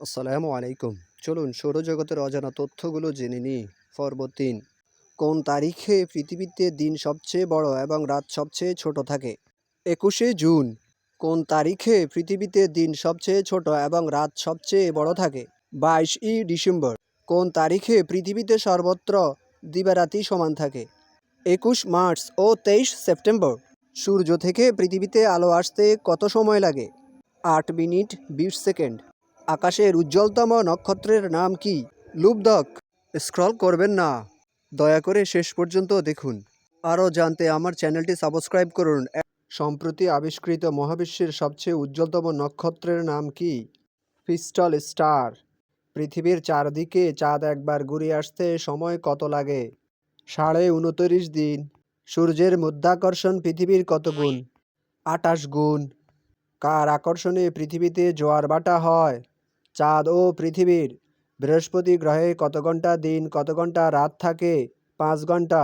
আসসালামু আলাইকুম। চলুন সৌরজগতের অজানা তথ্যগুলো জেনে নিই। পর্ব তিন। কোন তারিখে পৃথিবীতে দিন সবচেয়ে বড় এবং রাত সবচেয়ে ছোট থাকে? একুশে জুন। কোন তারিখে পৃথিবীতে দিন সবচেয়ে ছোট এবং রাত সবচেয়ে বড় থাকে? বাইশই ডিসেম্বর। কোন তারিখে পৃথিবীতে সর্বত্র দিবারাতি সমান থাকে? একুশ মার্চ ও তেইশ সেপ্টেম্বর। সূর্য থেকে পৃথিবীতে আলো আসতে কত সময় লাগে? আট মিনিট বিশ সেকেন্ড। আকাশের উজ্জ্বলতম নক্ষত্রের নাম কি? লুবদক স্ক্রল করবেন না। দয়া করে শেষ পর্যন্ত দেখুন। আরও জানতে আমার চ্যানেলটি সাবস্ক্রাইব করুন। সম্প্রতি আবিষ্কৃত মহাবিশ্বের সবচেয়ে উজ্জ্বলতম নক্ষত্রের নাম কি? Pistol Star. পৃথিবীর চারদিকে চাঁদ একবার ঘুরে আসতে সময় কত লাগে? সাড়ে উনত্রিশ দিন। সূর্যের মধ্যাকর্ষণ পৃথিবীর কত গুণ? আটাশ গুণ। কার আকর্ষণে পৃথিবীতে জোয়ার বাটা হয়? চাঁদ ও পৃথিবীর বৃহস্পতি গ্রহে কত ঘণ্টা দিন কত ঘণ্টা রাত থাকে? পাঁচ ঘণ্টা।